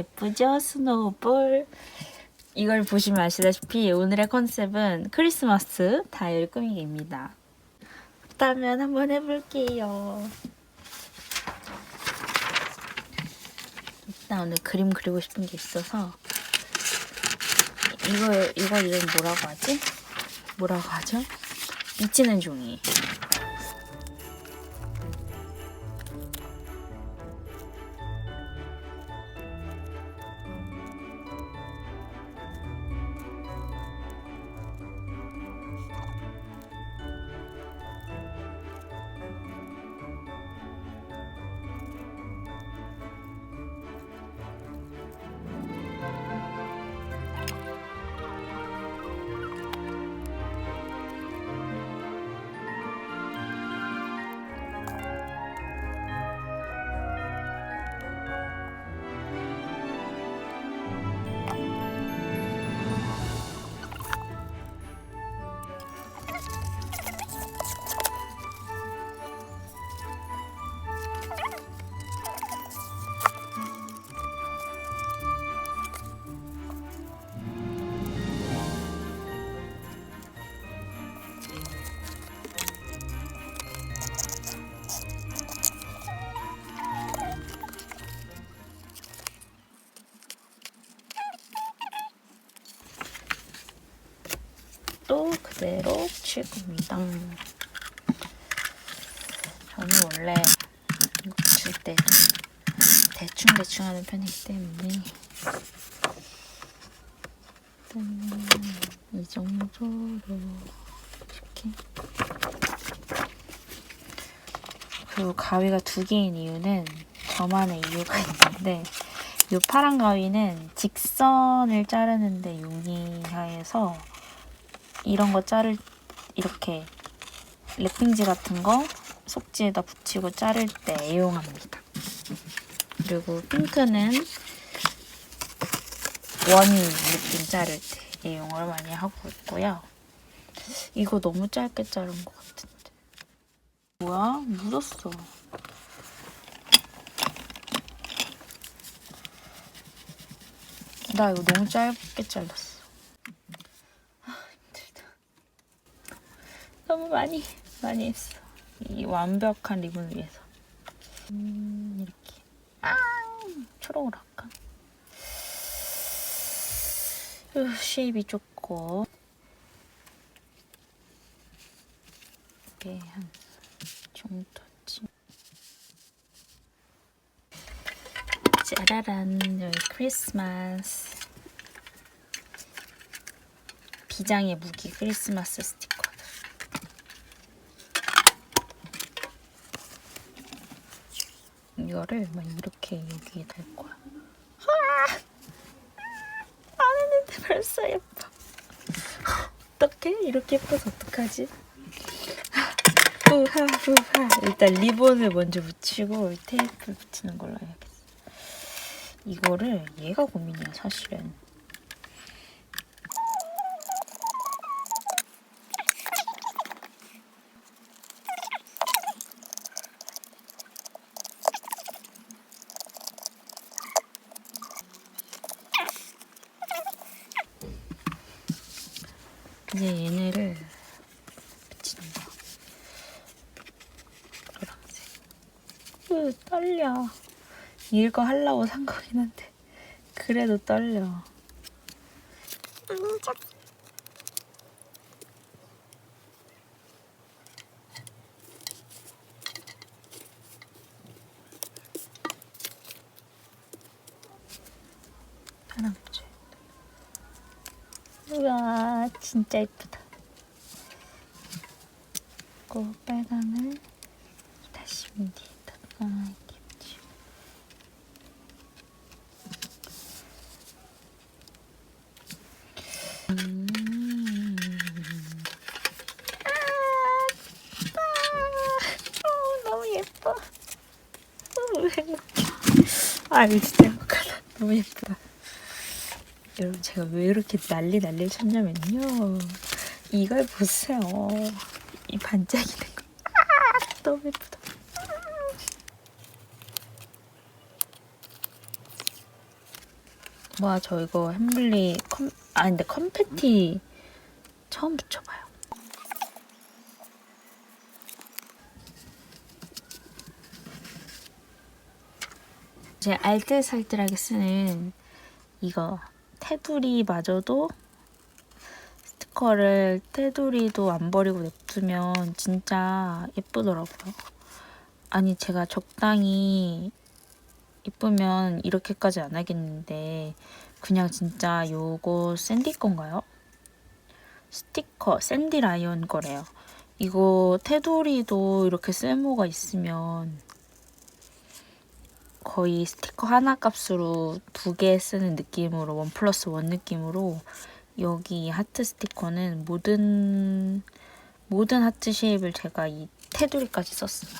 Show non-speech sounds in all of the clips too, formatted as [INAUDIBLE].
예쁘죠? 스노우볼. 이걸 보시면 아시다시피 오늘의 컨셉은 크리스마스 다이어리 꾸미기입니다. 그렇다면 한번 해볼게요. 일단 오늘 그림 그리고 싶은 게 있어서 이거 이거 이름 뭐라고 하지? 뭐라고 하죠? 미치는 종이. 그대로 칠 겁니다. 저는 원래 이거 붙일 때 대충 대충 하는 편이기 때문에 일단 이 정도로 이렇게 그리고 가위가 두 개인 이유는 저만의 이유가 있는데 이 파란 가위는 직선을 자르는데 용이해서 이런 거 자를 이렇게 랩핑지 같은 거 속지에다 붙이고 자를 때 애용합니다. 그리고 핑크는 원이 느낌 자를 때 애용을 많이 하고 있고요. 이거 너무 짧게 자른 것 같은데. 뭐야? 묻었어. 나 이거 너무 짧게 잘랐어. 아, 힘들다. 너무 많이 많이 했어. 이 완벽한 리본을 위해서. 음, 이렇게. 아, 초록으로 할까? 으, 쉐입이 좁고. 이게 한 정도쯤. 짜라란 여기 크리스마스 비장의 무기 크리스마스 스티커 이거를 막 이렇게 여기에 달 거야 아! 안 했는데 벌써 예뻐 어떡해? 이렇게 예뻐서 어떡하지? 후하 후하 일단 리본을 먼저 붙이고 테이프 붙이는 걸로 해야겠어 이거를 얘가 고민이야 사실은 이제 얘네를 붙인다 노란색 으 떨려 이거 하려고 산 거긴 한데 그래도 떨려. 파랑 붙여. 우와 진짜 예쁘다. 그 빨강을 다시 민 뒤에다가 이렇게 붙이고. 음. 아, 어, 너무 예뻐. 너무 행복해. 아, 이거 진짜 행복하다. 너무 예쁘다. 여러분, 제가 왜 이렇게 난리 난리를 쳤냐면요. 이걸 보세요. 이 반짝이는 거. 아, 너무 예쁘다. 와, 저 이거 햄블리 컴, 아, 근데 컴패티 처음 붙여봐요. 제 알뜰살뜰하게 쓰는 이거 테두리마저도 스티커를 테두리도 안 버리고 냅두면 진짜 예쁘더라고요. 아니 제가 적당히 이쁘면 이렇게까지 안 하겠는데 그냥 진짜 요거 샌디 건가요? 스티커 샌디 라이언 거래요. 이거 테두리도 이렇게 쓸모가 있으면 거의 스티커 하나 값으로 두 개 쓰는 느낌으로 원 플러스 원 느낌으로 여기 하트 스티커는 모든 모든 하트 쉐입을 제가 이 테두리까지 썼어요.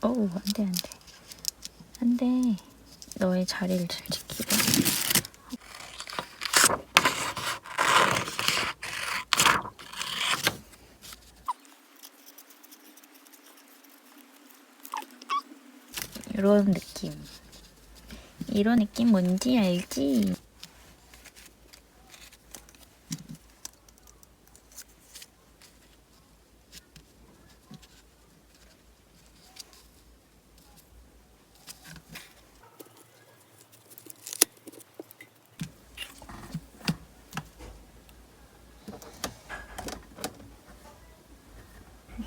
어우 안돼 안돼. 안돼. 너의 자리를 잘 지키고. 이런 느낌. 이런 느낌 뭔지 알지?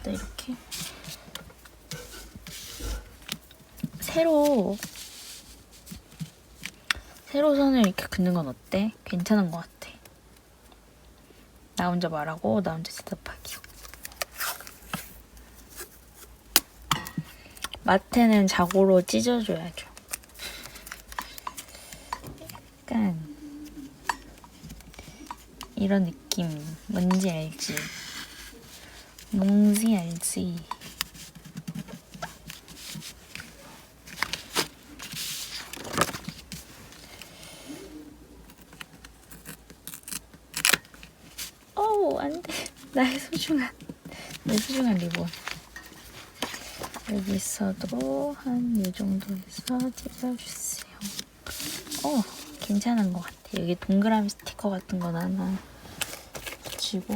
일단 이렇게 세로 세로 선을 이렇게 긋는 건 어때? 괜찮은 것 같아. 나 혼자 말하고 나 혼자 대답하기요. 마테는 자고로 찢어줘야죠. 약간 이런 느낌 뭔지 알지? 뭔지 알지? 어우 안돼. [LAUGHS] 나의 소중한 내 소중한 리본. 여기서도 한 이 정도에서 찢어주세요. 어 괜찮은 것 같아. 여기 동그라미 스티커 같은 건 하나 붙이고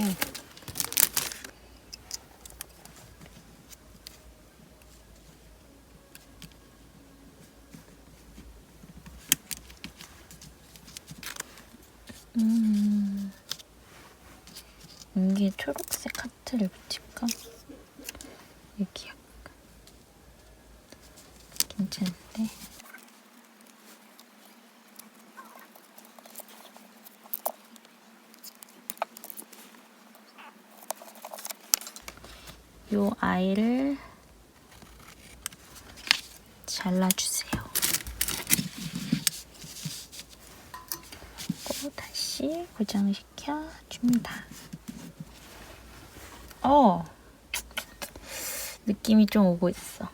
이게 초록색 하트를 붙일까? 여기 약간 괜찮은데? 요 아이를 잘라주세요. 또 다시 고정시켜 줍니다. 어, 느낌이 좀 오고 있어.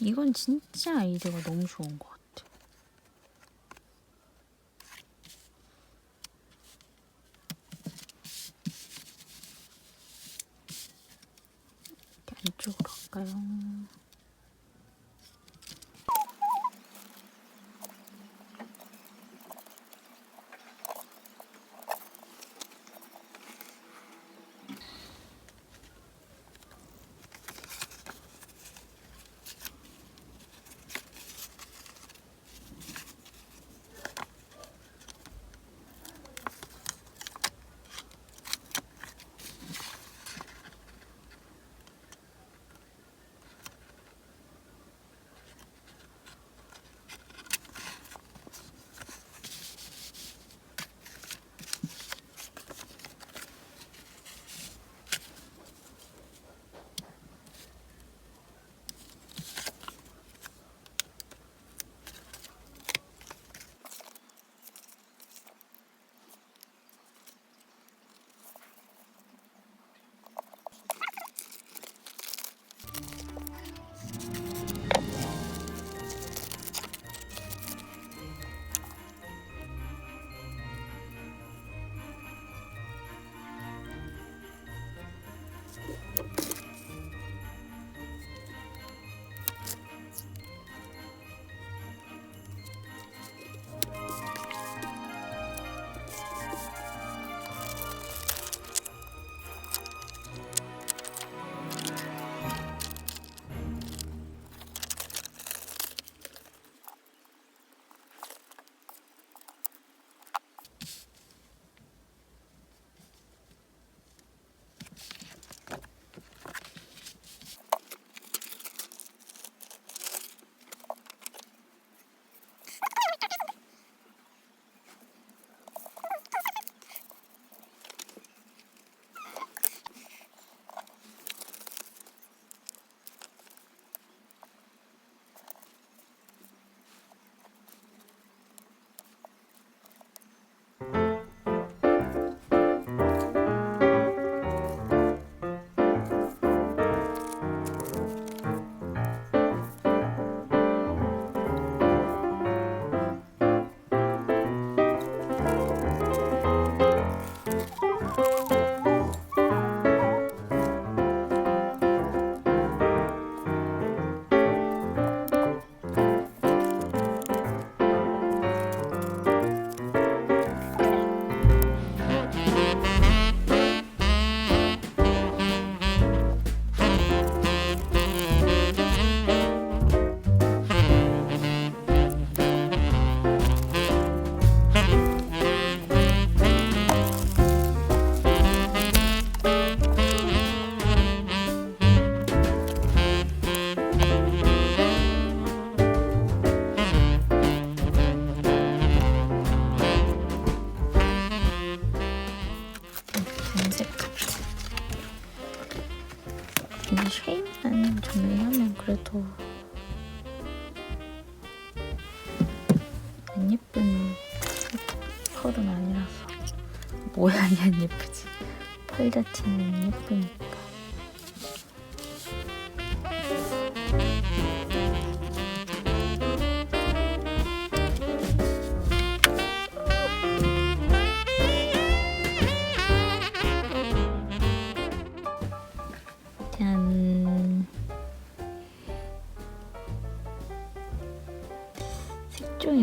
이건 진짜 아이디어가 너무 좋은 것 같아. 안쪽으로 할까요? 모양이 안 예쁘지. 펄 자체는 예쁘니까.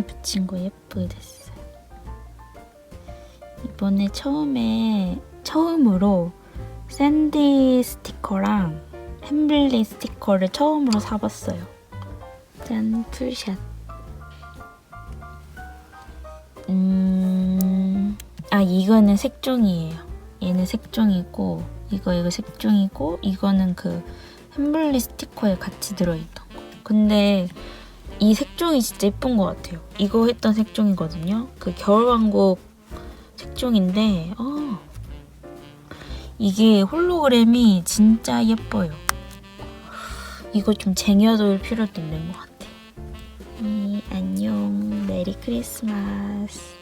붙인 거 예쁘게 됐어요. 이번에 처음에 처음으로 샌디 스티커랑 햄블리 스티커를 처음으로 사봤어요. 짠 풀샷. 음, 아 이거는 색종이에요. 얘는 색종이고 이거 이거 색종이고 이거는 그 햄블리 스티커에 같이 들어있던 거. 근데 이 색종이 진짜 예쁜 것 같아요. 이거 했던 색종이거든요. 그 겨울왕국 색종인데 어, 이게 홀로그램이 진짜 예뻐요. 이거 좀 쟁여둘 필요도 있는 것 같아. 음, 안녕. 메리 크리스마스.